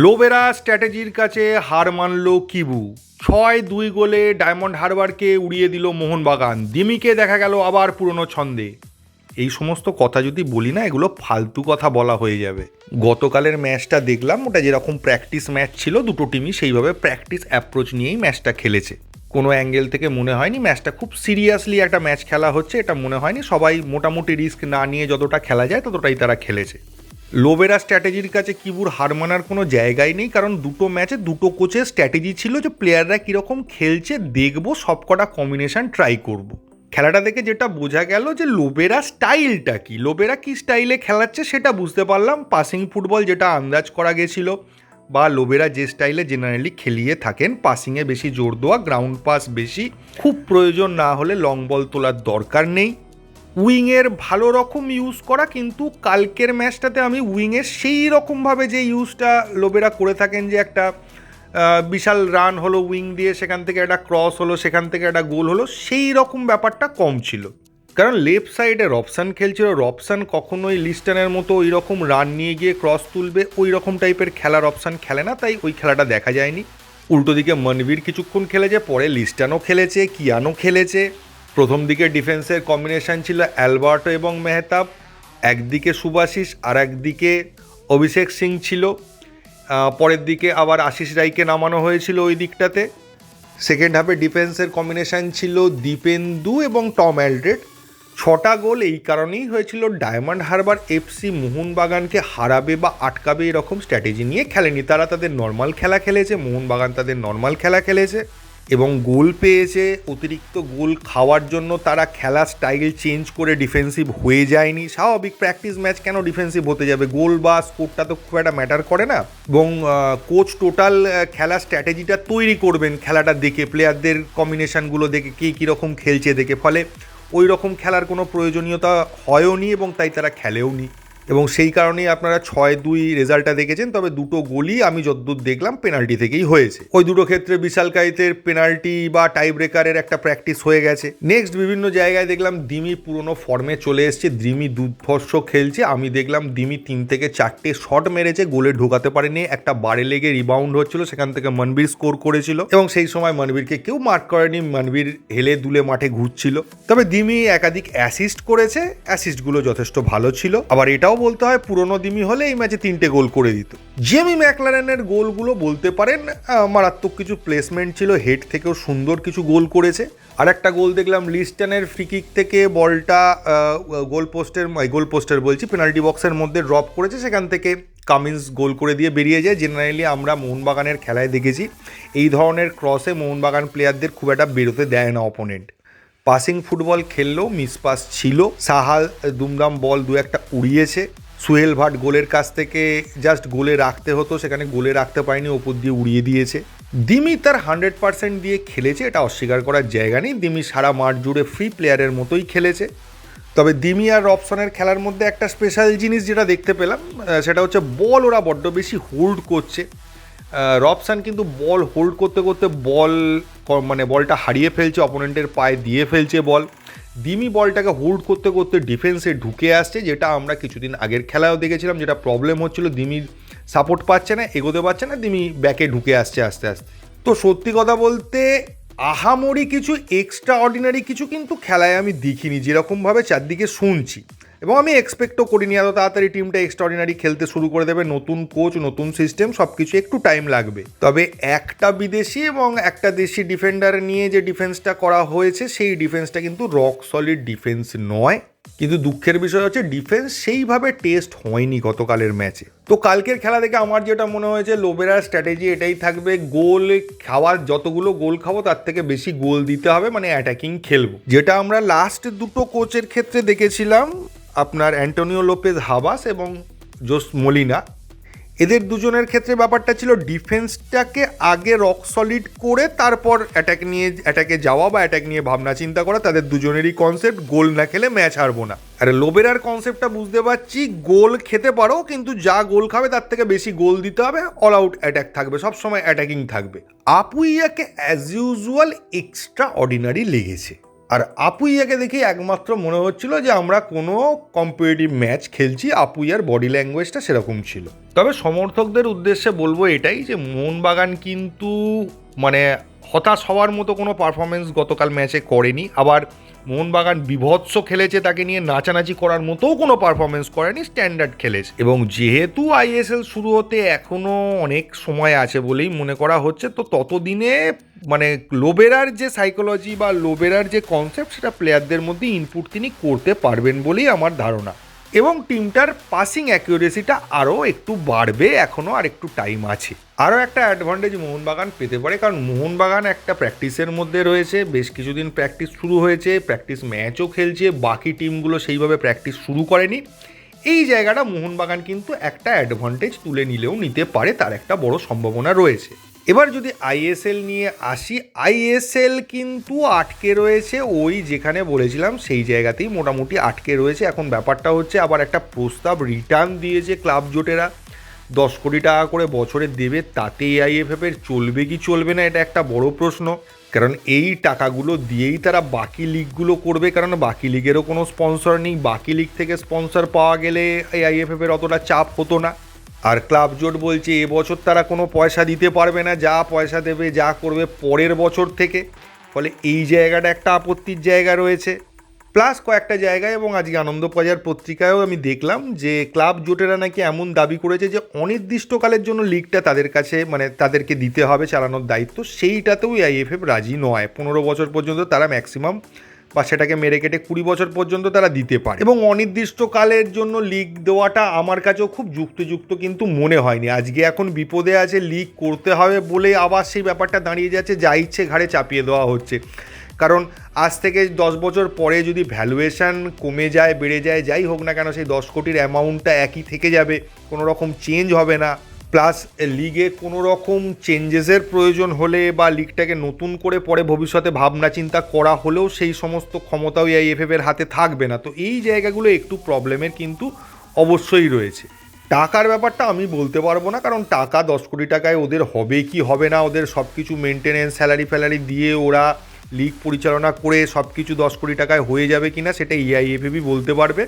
Lobera স্ট্র্যাটেজির কাছে হার মানল Kibu. ছয় দুই গোলে ডায়মন্ড হারবারকে উড়িয়ে দিল মোহনবাগান। দিমিকে দেখা গেল আবার পুরনো ছন্দে। এই সমস্ত কথা যদি বলি না, এগুলো ফালতু কথা বলা হয়ে যাবে। গতকালের ম্যাচটা দেখলাম, ওটা যেরকম প্র্যাকটিস ম্যাচ ছিল, দুটো টিমই সেইভাবে প্র্যাকটিস অ্যাপ্রোচ নিয়েই ম্যাচটা খেলেছে। কোনো অ্যাঙ্গেল থেকে মনে হয়নি ম্যাচটা খুব সিরিয়াসলি একটা ম্যাচ খেলা হচ্ছে, এটা মনে হয়নি সবাই মোটামুটি রিস্ক না নিয়ে যতটা খেলা যায়, ততটাই তারা খেলেছে। লোবেরা স্ট্র্যাটেজির কাছে কিবুর হার মানার কোনো জায়গাই নেই, কারণ দুটো ম্যাচে দুটো কোচের স্ট্র্যাটেজি ছিল যে প্লেয়াররা কীরকম খেলছে, দেখব, সবকটা কম্বিনেশন ট্রাই করব। খেলাটা দেখে যেটা বোঝা গেল যে লোবেরা স্টাইলটা কি লোবেরা কি স্টাইলে খেলাচ্ছে সেটা বুঝতে পারলাম পাসিং ফুটবল যেটা আন্দাজ করা গেছিল, বা লোবেরা যে স্টাইলে জেনারেলি খেলিয়ে থাকেন পাসিংয়ে বেশি জোর দেওয়া গ্রাউন্ড পাস বেশি, খুব প্রয়োজন না হলে লং বল তোলার দরকার নেই উইংয়ের ভালো রকম ইউজ করা, কিন্তু কালকের ম্যাচটাতে আমি উইংয়ের সেই রকমভাবে যে ইউজটা লোবেরা করে থাকেন যে একটা বিশাল রান হলো উইং দিয়ে, সেখান থেকে একটা ক্রস হলো, সেখান থেকে একটা গোল হলো, সেই রকম ব্যাপারটা কম ছিল। কারণ লেফট সাইডে রবসান খেলছিল রবসান কখনোই লিস্টানের মতো ওই রকম রান নিয়ে গিয়ে ক্রস তুলবে ওই রকম টাইপের খেলা অপশান খেলে না, তাই ওই খেলাটা দেখা যায়নি। উল্টো দিকে মনবীর কিছুক্ষণ খেলেছে, পরে লিস্টানও খেলেছে কিয়ানো খেলেছে। প্রথম দিকে ডিফেন্সের কম্বিনেশন ছিল অ্যালবার্টো এবং মেহতাব, একদিকে সুভাশিস আর একদিকে অভিষেক সিং ছিল। পরের দিকে আবার আশিস রায়কে নামানো হয়েছিল ওই দিকটাতে। সেকেন্ড হাফে ডিফেন্সের কম্বিনেশন ছিল দীপেন্দু এবং টম অ্যালড্রেড। ছটা গোল এই কারণেই হয়েছিল ডায়মন্ড হারবার এফসি মোহনবাগানকে হারাবে বা আটকাবে এরকম স্ট্র্যাটেজি নিয়ে খেলেনি। তারা তাদের নর্মাল খেলা খেলেছে, মোহনবাগান তাদের নর্মাল খেলা খেলেছে। এবং গোল পেয়েছে, অতিরিক্ত গোল খাওয়ার জন্য তারা খেলা স্টাইল চেঞ্জ করে ডিফেন্সিভ হয়ে যায়নি। স্বাভাবিক প্র্যাকটিস ম্যাচ কেন ডিফেন্সিভ হতে যাবে? গোল বা স্কোরটা তো খুব একটা ম্যাটার করে না। এবং কোচ টোটাল খেলা স্ট্র্যাটেজিটা তৈরি করবেন খেলাটা দেখে প্লেয়ারদের কম্বিনেশনগুলো দেখে, কে কীরকম খেলছে দেখে। ফলে ওই রকম খেলার কোনো প্রয়োজনীয়তা হয়ও নি এবং তাই তারা খেলেও নি। এবং সেই কারণেই আপনারা ছয় দুই রেজাল্টটা দেখেছেন, তবে দুটো গোলই আমি যতদূর দেখলাম পেনাল্টি থেকেই হয়েছে। ওই দুটো ক্ষেত্রে বিশাল কাইতের পেনাল্টি বা টাই ব্রেকারের একটা প্র্যাকটিস হয়ে গেছে। নেক্সট বিভিন্ন জায়গায় দেখলাম দিমি পুরনো ফর্মে চলে এসছে দিমি দুর্ধর্ষ খেলছে। আমি দেখলাম দিমি তিন থেকে চারটে শট মেরেছে, গোলে ঢোকাতে পারেনি, একটা বারে লেগে রিবাউন্ড হচ্ছিল, সেখান থেকে মনবীর স্কোর করেছিল এবং সেই সময় মনবীরকে কেউ মার্ক করেনি, মনবীর হেলে দুলে মাঠে ঘুরছিল। তবে দিমি একাধিক অ্যাসিস্ট করেছে অ্যাসিস্টগুলো যথেষ্ট ভালো ছিল। আবার এটাও বলতে হয়, পুরনো দিমি হলে এই ম্যাচে তিনটে গোল করে দিত। জেমি ম্যাকলারেনের গোলগুলো বলতে পারেন মারাত্মক কিছু প্লেসমেন্ট ছিল হেড থেকেও সুন্দর কিছু গোল করেছে। আর একটা গোল দেখলাম, লিস্টানের ফ্রিকিক থেকে বলটা গোল পোস্টের গোল পোস্টের বলছি পেনাল্টি বক্সের মধ্যে ড্রপ করেছে, সেখান থেকে কামিন্স গোল করে দিয়ে বেরিয়ে যায়। জেনারেলি আমরা মোহনবাগানের খেলায় দেখেছি, এই ধরনের ক্রসে মোহনবাগান প্লেয়ারদের খুব একটা বেরোতে দেয় না অপোনেন্ট পাসিং ফুটবল খেললেও মিসপাস ছিল। সাহাল, দুমদাম বল দু একটা উড়িয়েছে। সুহেল ভাট গোলের কাছ থেকে জাস্ট গোলে রাখতে হতো, সেখানে গোলে রাখতে পারেনি, ওপর দিয়ে উড়িয়ে দিয়েছে। দিমি তার হান্ড্রেড পার্সেন্ট দিয়ে খেলেছে, এটা অস্বীকার করার জায়গা নেই। দিমি সারা মাঠ জুড়ে ফ্রি প্লেয়ারের মতোই খেলেছে। তবে দিমি আর রবসনের খেলার মধ্যে একটা স্পেশাল জিনিস যেটা দেখতে পেলাম সেটা হচ্ছে বল ওরা বড্ড বেশি হোল্ড করছে। রবসান কিন্তু বল হোল্ড করতে করতে বল মানে বলটা হারিয়ে ফেলছে অপোনেন্টের পায়ে দিয়ে ফেলছে বল। দিমি বলটাকে হোল্ড করতে করতে ডিফেন্সে ঢুকে আসছে, যেটা আমরা কিছুদিন আগের খেলায়ও দেখেছিলাম, যেটা প্রবলেম হচ্ছিল দিমির সাপোর্ট পাচ্ছে না, এগোতে পারছে না, দিমি ব্যাকে ঢুকে আসছে আস্তে আস্তে। তো সত্যি কথা বলতে, আহামরি কিছু এক্সট্রা অর্ডিনারি কিছু কিন্তু খেলায় আমি দেখিনি, যেরকমভাবে চারদিকে শুনছি। এবং আমি এক্সপেক্টও করিনি এত তাড়াতাড়ি টিমটা এক্সট্রাঅর্ডিনারি খেলতে শুরু করে দেবে, নতুন কোচ নতুন সিস্টেম সব কিছু একটু টাইম লাগবে। তবে একটা বিদেশি এবং একটা দেশি ডিফেন্ডার নিয়ে যে ডিফেন্সটা করা হয়েছে, সেই ডিফেন্সটা কিন্তু রক সলিড ডিফেন্স নয়। কিন্তু দুঃখের বিষয় হচ্ছে ডিফেন্স সেইভাবে টেস্ট হয়নি গতকালের ম্যাচে তো কালকের খেলা দেখে আমার যেটা মনে হয়েছে লোবেরার স্ট্র্যাটেজি এটাই থাকবে, গোল খাওয়ার যতগুলো গোল খাব, তার থেকে বেশি গোল দিতে হবে মানে অ্যাটাকিং খেলব। যেটা আমরা লাস্ট দুটো কোচের ক্ষেত্রে দেখেছিলাম আপনার অ্যান্টোনিও লোপেজ হাবাস এবং জোস মলিনা। এদের দুজনের ক্ষেত্রে ব্যাপারটা ছিল ডিফেন্সটাকে আগে রক সলিড করে তারপর অ্যাটাক নিয়ে অ্যাটাকে যাওয়া বা অ্যাটাক নিয়ে ভাবনা চিন্তা করা, তাদের দুজনেরই কনসেপ্ট গোল না খেলে ম্যাচ হারবো না। আর লোবেরার কনসেপ্টটা বুঝতে পারছি, গোল খেতে পারো, কিন্তু যা গোল খাবে তার থেকে বেশি গোল দিতে হবে অল আউট অ্যাটাক থাকবে, সবসময় অ্যাটাকিং থাকবে। আপুইয়াকে অ্যাজ ইউজুয়াল এক্সট্রা অর্ডিনারি লেগেছে। আর আপুইয়াকে দেখে একমাত্র মনে হচ্ছিল যে আমরা কোনো কম্পিটিটিভ ম্যাচ খেলছি, আপুইয়ার বডি ল্যাঙ্গুয়েজটা সেরকম ছিল। তবে সমর্থকদের উদ্দেশ্যে বলব এটাই যে, মোহনবাগান কিন্তু মানে হতাশ হওয়ার মতো কোনো পারফরমেন্স গতকাল ম্যাচে করেনি। আবার মোহনবাগান বিভৎস খেলেছে, তাকে নিয়ে নাচানাচি করার মতোও কোনো পারফরমেন্স করেনি স্ট্যান্ডার্ড খেলেছে। এবং যেহেতু আইএসএল শুরু হতে এখনও অনেক সময় আছে বলেই মনে করা হচ্ছে, তো ততদিনে মানে লোবেরার যে সাইকোলজি বা লোবেরার যে কনসেপ্ট সেটা প্লেয়ারদের মধ্যে ইনপুট তিনি করতে পারবেন বলেই আমার ধারণা। এবং টিমটার পাসিং অ্যাকিউরেসিটা আরও একটু বাড়বে এখনও আর একটু টাইম আছে। আরও একটা অ্যাডভান্টেজ মোহনবাগান পেতে পারে, কারণ মোহনবাগান একটা প্র্যাকটিসের মধ্যে রয়েছে, বেশ কিছুদিন প্র্যাকটিস শুরু হয়েছে প্র্যাকটিস ম্যাচও খেলছে, বাকি টিমগুলো সেইভাবে প্র্যাকটিস শুরু করেনি। এই জায়গাটা মোহনবাগান কিন্তু একটা অ্যাডভান্টেজ তুলে নিলেও নিতে পারে, তার একটা বড় সম্ভাবনা রয়েছে। এবার যদি আইএসএল নিয়ে আসি, আইএসএল কিন্তু আটকে রয়েছে, ওই যেখানে বলেছিলাম সেই জায়গাতেই মোটামুটি আটকে রয়েছে। এখন ব্যাপারটা হচ্ছে আবার একটা প্রস্তাব রিটার্ন দিয়েছে ক্লাব জোটেরা। দশ কোটি টাকা করে বছরে দেবে তাতে আইএফএফ এর চলবে কি চলবে না, এটা একটা বড় প্রশ্ন। কারণ এই টাকাগুলো দিয়েই তারা বাকি লিগগুলো করবে, কারণ বাকি লিগেরও কোনো স্পন্সর নেই। বাকি লিগ থেকে স্পন্সর পাওয়া গেলে এই আইএফএফ এর অতটা চাপ হতো না। আর ক্লাব জোট বলছে এবছর তারা কোনো পয়সা দিতে পারবে না, যা পয়সা দেবে, যা করবে পরের বছর থেকে। ফলে এই জায়গাটা একটা আপত্তির জায়গা রয়েছে। প্লাস কয়েকটা জায়গায়, এবং আজকে আনন্দবাজার পত্রিকায়ও আমি দেখলাম যে, ক্লাব জোটেরা নাকি এমন দাবি করেছে যে, অনির্দিষ্টকালের জন্য লিগটা তাদের কাছে মানে তাদেরকে দিতে হবে চালানোর দায়িত্ব। সেইটাতেও আইএফএফ রাজি নয়। পনেরো বছর পর্যন্ত তারা ম্যাক্সিমাম বা সেটাকে মেরে কেটে কুড়ি বছর পর্যন্ত তারা দিতে পারে। এবং অনির্দিষ্টকালের জন্য লিগ দেওয়াটা আমার কাছেও খুব যুক্তিযুক্ত কিন্তু মনে হয়নি। আজকে এখন বিপদে আছে লিগ করতে হবে বলে আবার সেই ব্যাপারটা দাঁড়িয়ে যাচ্ছে, যা ইচ্ছে ঘাড়ে চাপিয়ে দেওয়া হচ্ছে। কারণ আজ থেকে দশ বছর পরে যদি ভ্যালুয়েশন কমে যায়, বেড়ে যায়, যাই হোক না কেন, সেই দশ কোটির অ্যামাউন্টটা একই থেকে যাবে, কোনো রকম চেঞ্জ হবে না। প্লাস লিগে কোনো রকম চেঞ্জেসের প্রয়োজন হলে বা লিগটাকে নতুন করে পরে ভবিষ্যতে ভাবনা চিন্তা করা হলেও সেই সমস্ত ক্ষমতাও এর হাতে থাকবে না। তো এই জায়গাগুলো একটু প্রবলেমের কিন্তু অবশ্যই রয়েছে। টাকার ব্যাপারটা আমি বলতে পারব না, কারণ টাকা দশ কোটি টাকায় ওদের হবে কি হবে না, ওদের সব কিছু মেনটেনেন্স স্যালারি ফ্যালারি দিয়ে ওরা লিগ পরিচালনা করে সব কিছু দশ কোটি টাকায় হয়ে যাবে কি না সেটা ইআইএফএফই বলতে পারবে।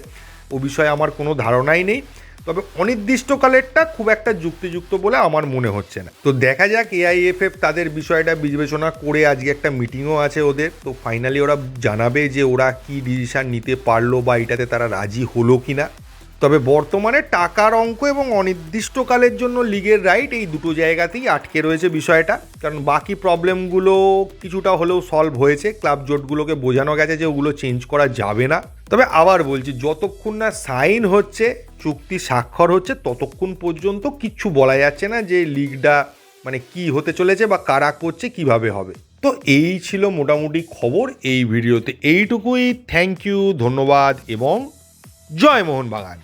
ও বিষয়ে আমার কোনো ধারণাই নেই। তবে অনির্দিষ্টকালেরটা খুব একটা যুক্তিযুক্ত বলে আমার মনে হচ্ছে না। তো দেখা যাক এআইএফএফ তাদের বিষয়টা বিবেচনা করে আজকে একটা মিটিংও আছে ওদের। তো ফাইনালি ওরা জানাবে যে ওরা কি ডিসিশন নিতে পারল বা এটাতে তারা রাজি হলো কি না তবে বর্তমানে টাকার অঙ্ক এবং অনির্দিষ্টকালের জন্য লিগের রাইট এই দুটো জায়গাতেই আটকে রয়েছে বিষয়টা। কারণ বাকি প্রবলেমগুলো কিছুটা হলেও সলভ হয়েছে। ক্লাব জোটগুলোকে বোঝানো গেছে যে ওগুলো চেঞ্জ করা যাবে না। তবে আবার বলছি, যতক্ষণ না সাইন হচ্ছে, চুক্তি স্বাক্ষর হচ্ছে, ততক্ষণ পর্যন্ত কিচ্ছু বলা যাচ্ছে না যে লিগটা মানে কি হতে চলেছে বা কারা করছে, কীভাবে হবে। তো এই ছিল মোটামুটি খবর এই ভিডিওতে এইটুকুই। থ্যাংক ইউ ধন্যবাদ এবং জয় মোহন বাগান